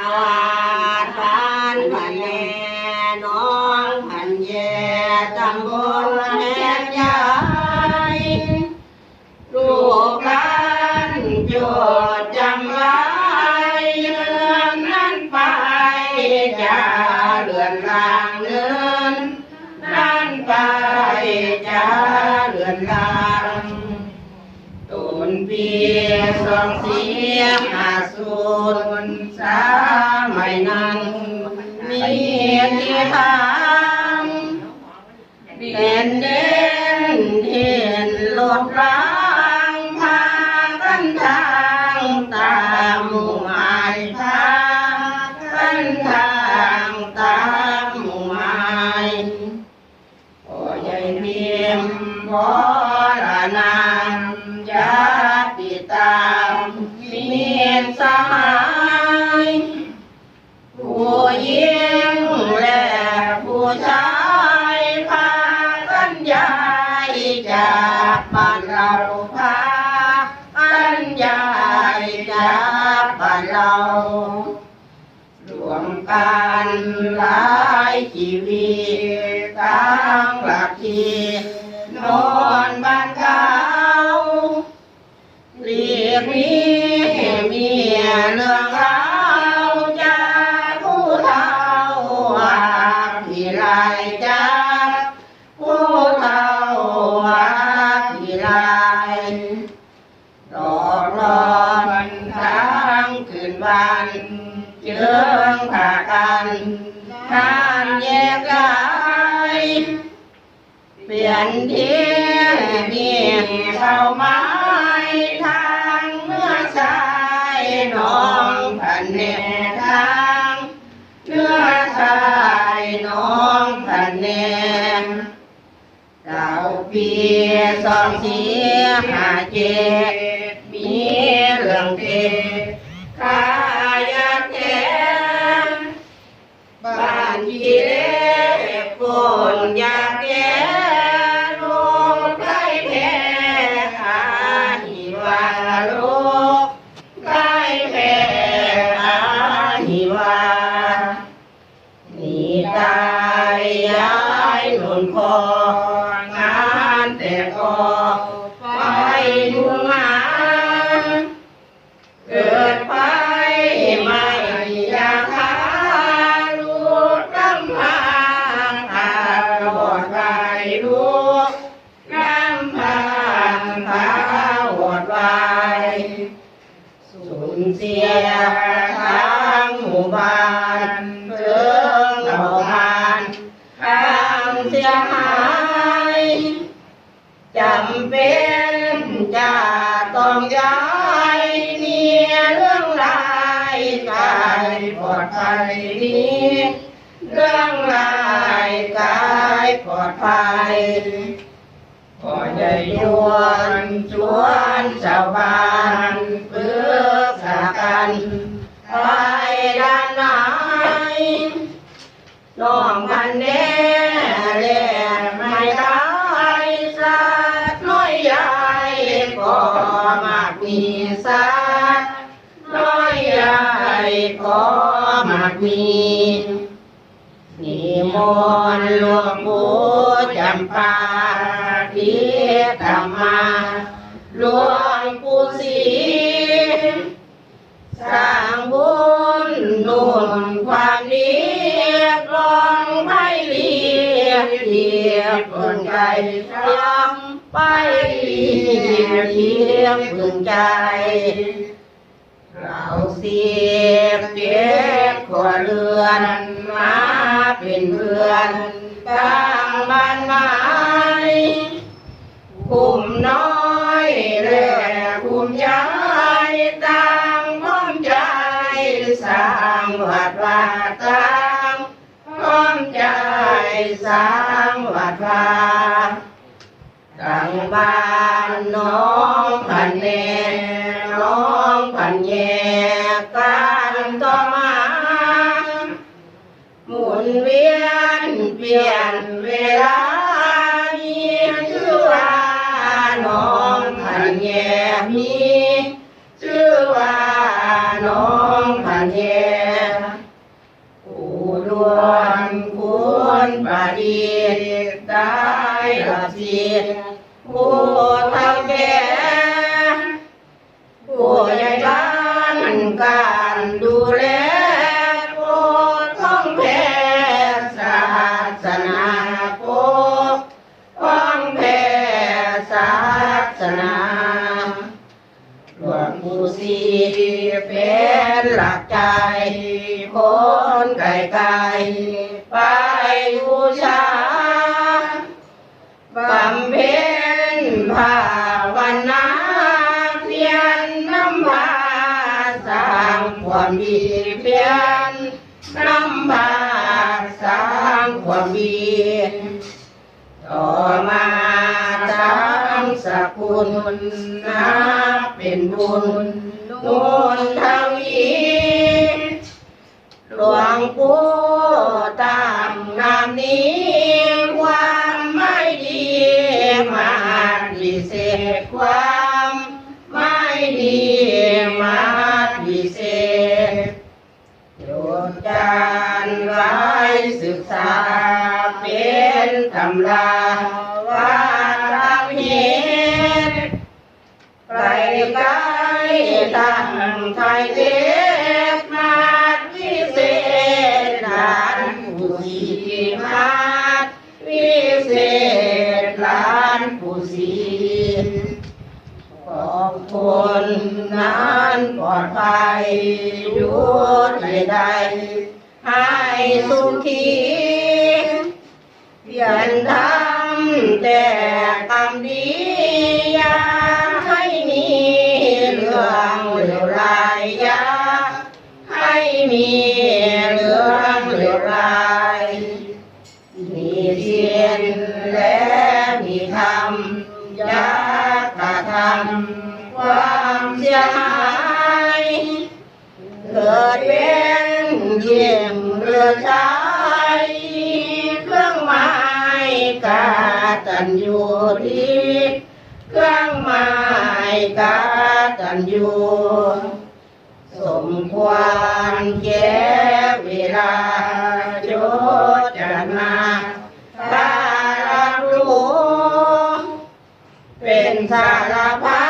อาดบ้าน ไว้เรื่องนั้นไม่นั่งตุนเปียสองเสียงอาสูรสามัยนั้นมีที่ทางเป็นเด่นเห็นหลดรา รวมกันหลายชีวิตตั้งหลักที่นอนบ้านเขาเรียกมีมียเรื่องรา คืนวันเจืองผ่ากันทางแยกย้ายเปลี่ยนที่มีเข้าไม้ทางเมื่อชายน้องพันเนทางเนื้อชายน้องพันเนดาเปียสองเสียหาเจ ทางหมู่บ้านเพื่องเราทานทางเสียหายจำเป็นจะต้องย้ายเนี่ยเรื่องรายกายปลอดภัยนี้เรื่องรายกายปลอดภัยขอได้ยวนชวนชาวบ้าน นไปด้านไหนน้องพันแน่แลไม่ได้สักน้อยใหญ่ก็มากมีสักน้อยใหญ่ก็มากมีนิมนต์หลวงปู่จำปา สร้างบุญนุนความดีกลองไปเรียบเทียบคนใจยำไปเรียบเทียบคนใจ เราเสียบเจ็บขวเรือนมาเป็นเพื่อนตั้งบ้านไม้คุมน้อยและคุ วัดวาตางพร้อมใจสางวัดวาตั้งบ้านน้องพันเนน้องพันแยกกันต่อมาหมุนเวียนเปลี่ยนเวลามีชื่อว่าน้องพันแยมี วงปู่ศรีเป็นหลักใจคนไก่ไก่ไปบูชาบำเพ็ญภาวนาเพียรนำพาสร้างความดีเพียรนำพาสร้างความดีต่อมา กุลนับเป็นบุญนุนทวีหลวงปู่ ตั้งไทยเทศมาวิเศษนานผู้สีมาวิเศษล้านผู้สีขอบคุณนั้นปลอดภัยอยู่ใดๆให้สุขีเพียรทำแต่กรรมดียา ความเสียหายเกิดเป็นเยี่ยงเรือชายเครื่องหมายกาตันอยู่ดีเครื่องหมายกาตันอยู่สมควรแก่เวลาโจจนาตารรู้เป็นสารพันว่ากันดู